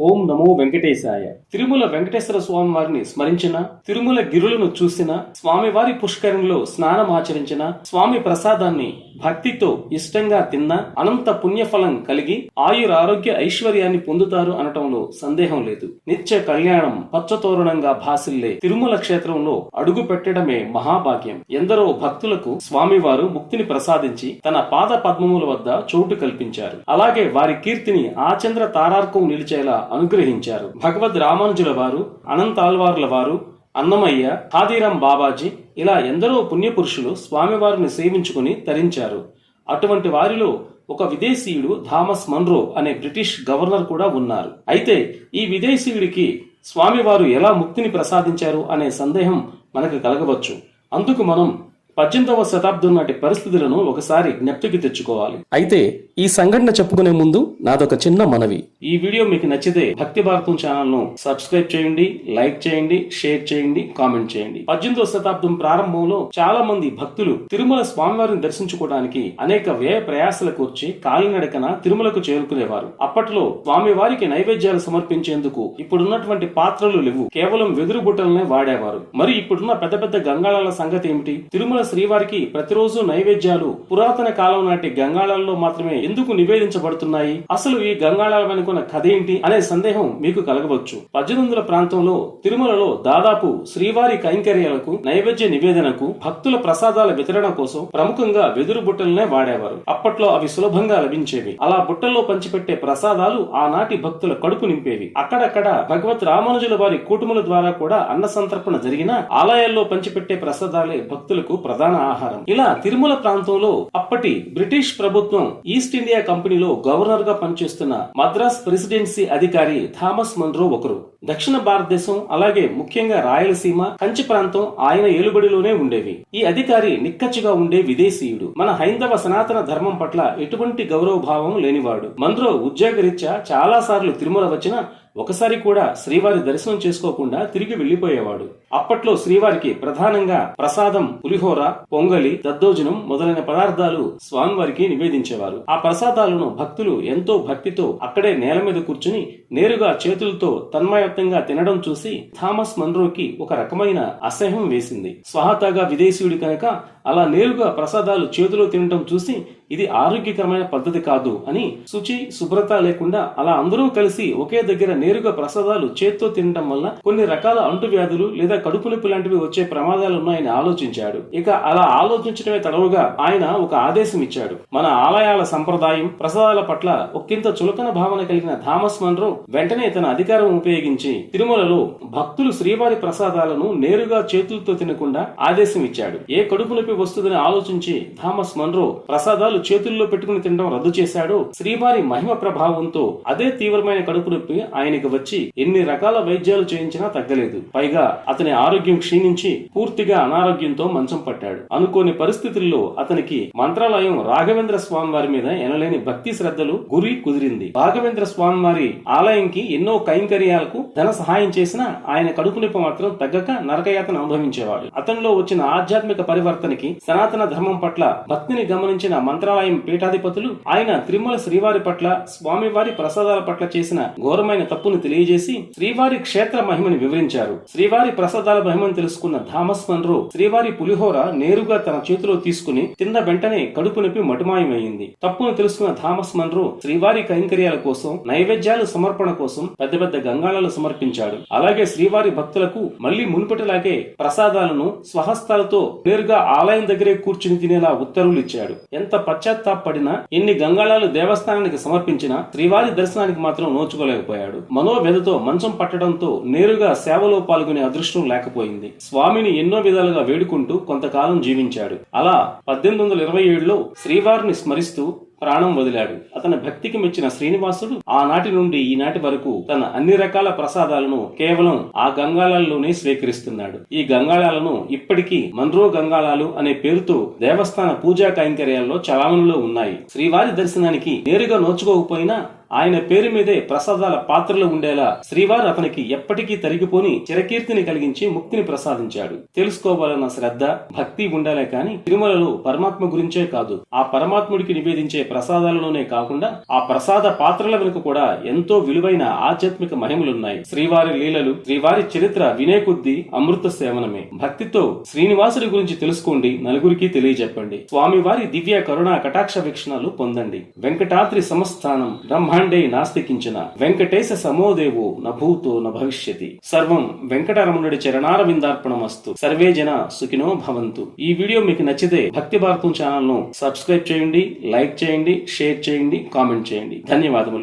ఓం నమో వెంకటేశాయ. తిరుమల వెంకటేశ్వర స్వామి వారిని స్మరించిన తిరుమల గిరులను చూసిన స్వామివారి పుష్కరంలో స్నానం ఆచరించిన స్వామి ప్రసాదాన్ని భక్తితో ఇష్టంగా తిన్న అనంత పుణ్యఫలం కలిగి ఆయుర ఆరోగ్య ఐశ్వర్యాన్ని పొందుతారు అనటంలో సందేహం లేదు. నిత్య కళ్యాణం పచ్చతోరణంగా భాసిల్లే తిరుమల క్షేత్రంలో అడుగు పెట్టడమే మహాభాగ్యం. ఎందరో భక్తులకు స్వామివారు ముక్తిని ప్రసాదించి తన పాద పద్మముల వద్ద చోటు కల్పించారు. అలాగే వారి కీర్తిని ఆచంద్ర తారార్కం నిలిచేలా అనుగ్రహించారు. భగవద్ రామానుజుల వారు అనంతాల్వార్ల వారు అన్నమయ్య హాదీరాం బాబాజీ ఇలా ఎందరో పుణ్యపురుషులు స్వామివారిని సేవించుకుని తరించారు. అటువంటి వారిలో ఒక విదేశీయుడు థామస్ మన్రో అనే బ్రిటిష్ గవర్నర్ కూడా ఉన్నారు. అయితే ఈ విదేశీయుడికి స్వామివారు ఎలా ముక్తిని ప్రసాదించారు అనే సందేహం మనకు కలగవచ్చు. అందుకు మనం పద్దెనిమిదవ శతాబ్దం నాటి పరిస్థితులను ఒకసారి జ్ఞప్తికి తెచ్చుకోవాలి. అయితే ఈ సంఘటన చెప్పుకునే ముందు నాదొక చిన్న మనవి. ఈ వీడియో మీకు నచ్చితే భక్తి భారతం ఛానల్ను సబ్స్క్రైబ్ చేయండి లైక్ చేయండి షేర్ చేయండి కామెంట్ చేయండి. పద్దెనిమిదవ శతాబ్దం ప్రారంభంలో చాలా మంది భక్తులు తిరుమల స్వామివారిని దర్శించుకోవడానికి అనేక వ్యయ ప్రయాసల కూర్చి కాలినడకన తిరుమలకు చేరుకునేవారు. అప్పట్లో స్వామివారికి నైవేద్యాలు సమర్పించేందుకు ఇప్పుడున్నటువంటి పాత్రలు లేవు. కేవలం వెదురు బుట్టలనే వాడేవారు. మరి ఇప్పుడున్న పెద్ద పెద్ద గంగాళాల సంగతి ఏమిటి? తిరుమల శ్రీవారికి ప్రతిరోజు నైవేద్యాలు పురాతన కాలం నాటి గంగాళాల్లో మాత్రమే ఎందుకు నివేదించబడుతున్నాయి? అసలు ఈ గంగాళాల వెనుకున్న కథ ఏంటి అనే సందేహం మీకు కలగవచ్చు. పద్దెనిమిది ప్రాంతంలో తిరుమలలో దాదాపు శ్రీవారి కైంకర్యాలకు నైవేద్య నివేదనకు భక్తుల ప్రసాదాల వితరణ కోసం ప్రముఖంగా వెదురు బుట్టలనే వాడేవారు. అప్పట్లో అవి సులభంగా లభించేవి. అలా బుట్టల్లో పంచిపెట్టే ప్రసాదాలు ఆనాటి భక్తుల కడుపు నింపేవి. అక్కడక్కడ భగవత్ రామానుజుల వారి కూటుముల ద్వారా కూడా అన్న సంతర్పణ జరిగిన ఆలయాల్లో పంచిపెట్టే ప్రసాదాలే భక్తులకు ప్రధాన ఆహారం. ఇలా తిరుమల ప్రాంతంలో అప్పటి బ్రిటిష్ ప్రభుత్వం ఈస్ట్ ఇండియా కంపెనీలో గవర్నర్గా పనిచేస్తున్న మద్రాస్ ప్రెసిడెన్సీ అధికారి థామస్ మన్రో ఒకరు. దక్షిణ భారతదేశం అలాగే ముఖ్యంగా రాయలసీమ కంచి ప్రాంతం ఆయన ఏలుబడిలోనే ఉండేవి. ఈ అధికారి నిక్కచ్చిగా ఉండే విదేశీయుడు. మన హైందవ సనాతన ధర్మం పట్ల ఎటువంటి గౌరవ భావం లేనివాడు. మన్రో ఉద్యోగరీత్యా చాలా సార్లు తిరుమల వచ్చిన ఒకసారి కూడా శ్రీవారి దర్శనం చేసుకోకుండా తిరిగి వెళ్ళిపోయేవాడు అప్పట్లో శ్రీవారికి ప్రధానంగా ప్రసాదం పులిహోర పొంగలి దద్దోజనం మొదలైన పదార్థాలు స్వామివారికి నివేదించేవారు. ఆ ప్రసాదాలను భక్తులు ఎంతో భక్తితో అక్కడే నేల మీద కూర్చుని నేరుగా చేతులతో తన్మయత్తంగా తినడం చూసి థామస్ మన్రోకి ఒక రకమైన అసహ్యం వేసింది. స్వహతాగా విదేశీయుడి కనుక అలా నేరుగా ప్రసాదాలు చేతిలో తినటం చూసి ఇది ఆరోగ్యకరమైన పద్ధతి కాదు అని శుచి శుభ్రత లేకుండా అలా అందరూ కలిసి ఒకే దగ్గర నేరుగా ప్రసాదాలు చేత్తో తినటం వల్ల కొన్ని రకాల అంటువ్యాధులు లేదా కడుపు నొప్పి లాంటివి వచ్చే ప్రమాదాలు ఉన్నాయని ఆలోచించాడు. ఇక అలా ఆలోచించడమే తడవుగా ఆయన ఒక ఆదేశం ఇచ్చాడు. మన ఆలయాల సంప్రదాయం ప్రసాదాల పట్ల ఒక్కింత చులకన భావన కలిగిన థామస్ మన్రో వెంటనే తన అధికారం ఉపయోగించి తిరుమలలో భక్తులు శ్రీవారి ప్రసాదాలను నేరుగా చేతులతో తినకుండా ఆదేశం ఇచ్చాడు. ఏ కడుపు నొప్పి వస్తుందని ఆలోచించి థామస్ మన్రో ప్రసాదాలు చేతుల్లో పెట్టుకుని తినడం రద్దు చేశాడో. శ్రీవారి మహిమ ప్రభావంతో అదే తీవ్రమైన కడుపు నొప్పి ఆయనకి వచ్చి ఎన్ని రకాల వైద్యాలు చేయించినా తగ్గలేదు. పైగా అతని ఆరోగ్యం క్షీణించి పూర్తిగా అనారోగ్యంతో మంచం పట్టాడు. అనుకోని పరిస్థితుల్లో అతనికి మంత్రాలయం రాఘవేంద్ర స్వామి వారి మీద ఎనలేని భక్తి శ్రద్ధలు గురి కుదిరింది. రాఘవేంద్ర స్వామి వారి ఆలయంకి ఎన్నో కైంకర్యాలకు ధన సహాయం చేసినా ఆయన కడుపు నొప్పి మాత్రం తగ్గక నరకయాతను అనుభవించేవాడు. అతనిలో వచ్చిన ఆధ్యాత్మిక పరివర్తనకి సనాతన ధర్మం పట్ల భక్తిని గమనించిన మంత్రాలయం పీఠాధిపతులు ఆయన తిరుమల శ్రీవారి పట్ల స్వామివారి ప్రసాదాల పట్ల చేసిన ఘోరమైన తప్పును తెలియజేసి శ్రీవారి క్షేత్ర మహిమని వివరించారు. శ్రీవారి ప్రసాదాల మహిమను తెలుసుకున్న థామస్ మన్రో శ్రీవారి పులిహోర నేరుగా తన చేతిలో తీసుకుని తిన్న వెంటనే కడుపు నొప్పి మటుమాయమైంది. తప్పును తెలుసుకున్న థామస్ మన్రో శ్రీవారి కైంకర్యాల కోసం నైవేద్యాలు సమర్పణ కోసం పెద్ద పెద్ద గంగాళాలు సమర్పించాడు. అలాగే శ్రీవారి భక్తులకు మళ్ళీ మునుపటిలాగే ప్రసాదాలను స్వహస్తాలతో నేరుగా ఆలయ దగ్గరే కూర్చుని తినేలా ఉత్తర్వులు ఇచ్చాడు. ఎంత పశ్చాత్తాపడినా ఎన్ని గంగాళాలు దేవస్థానానికి సమర్పించినా శ్రీవారి దర్శనానికి మాత్రం నోచుకోలేకపోయాడు. మనోవ్యధతో మంచం పట్టడంతో నేరుగా సేవలో పాల్గొనే అదృష్టం లేకపోయింది. స్వామిని ఎన్నో విధాలుగా వేడుకుంటూ కొంతకాలం జీవించాడు. అలా పద్దెనిమిది వందల ఇరవై ఏడులో శ్రీవారిని స్మరిస్తూ ప్రాణం వదిలాడు. అతని భక్తికి మెచ్చిన శ్రీనివాసుడు ఆనాటి నుండి ఈనాటి వరకు తన అన్ని రకాల ప్రసాదాలను కేవలం ఆ గంగాళాల్లోనే స్వీకరిస్తున్నాడు. ఈ గంగాళాలను ఇప్పటికీ మన్రో గంగాళాలు అనే పేరుతో దేవస్థాన పూజా కైంకర్యాల్లో చలామణిలో ఉన్నాయి. శ్రీవారి దర్శనానికి నేరుగా నోచుకోకపోయినా ఆయన పేరు మీదే ప్రసాదాల పాత్రలు ఉండేలా శ్రీవారు అతనికి ఎప్పటికీ తరిగిపోని చిరకీర్తిని కలిగించి ముక్తిని ప్రసాదించాడు. తెలుసుకోవాలన్న శ్రద్ధ భక్తి ఉండాలే కాని తిరుమలలో పరమాత్మ గురించే కాదు. ఆ పరమాత్ముడికి నివేదించే ప్రసాదాలలోనే కాకుండా ఆ ప్రసాద పాత్రల వెనుక కూడా ఎంతో విలువైన ఆధ్యాత్మిక మహిమలున్నాయి. శ్రీవారి లీలలు శ్రీవారి చరిత్ర వినే కొద్దీ అమృత సేవనమే. భక్తితో శ్రీనివాసుడి గురించి తెలుసుకోండి నలుగురికి తెలియజెప్పండి. స్వామివారి దివ్య కరుణా కటాక్ష వీక్షణాలు పొందండి. వెంకటాద్రి సంస్థానం బ్రహ్మాండ నాస్తికించిన వెంకటేశ సమోదేవో నభూతో న భవిష్యతి సర్వం వెంకటరమణుడి చరణారవిందార్పణమస్తు. సర్వే జన సుఖినో భవంతు. ఈ వీడియో మీకు నచ్చితే భక్తి భారతం ఛానల్ను సబ్స్క్రైబ్ చేయండి లైక్ చేయండి షేర్ చేయండి కామెంట్ చేయండి. ధన్యవాదములు.